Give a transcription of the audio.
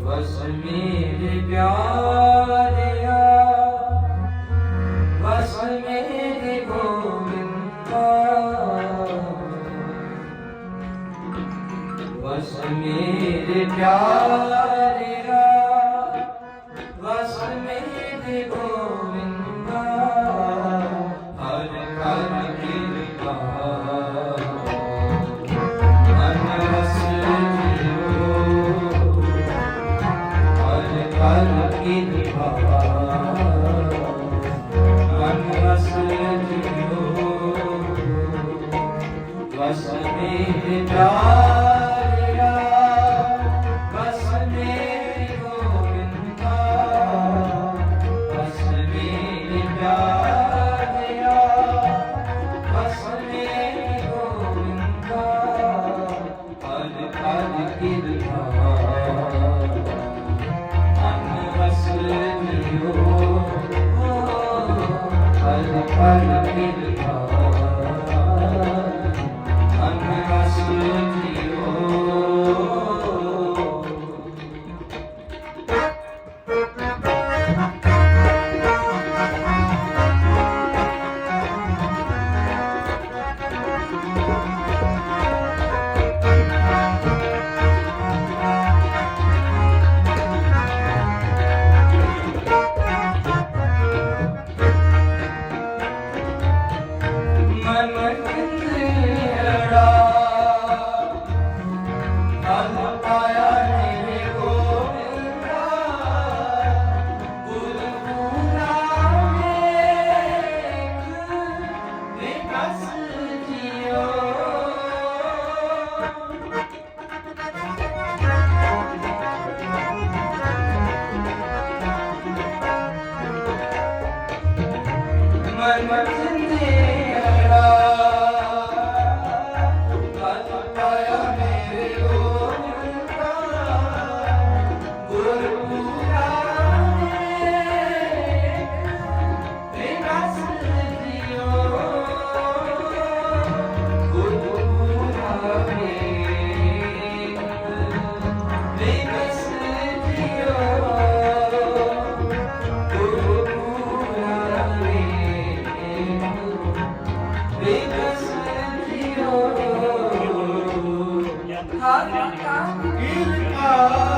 ਵਸ ਮੇਰੇ ਪਿਆਰਿਆ ਵਸ ਮੇਰੇ ਗੋਵਿੰਦਾ। ਮੇਰੇ ਪਿਆਰਿਆ ਵਸ ਮੇਰੇ ਗੋਵਿੰਦਾ। மர்மம் சிந்தே ਹਰ ਕਾ ਕੀ ਲਿਖਾ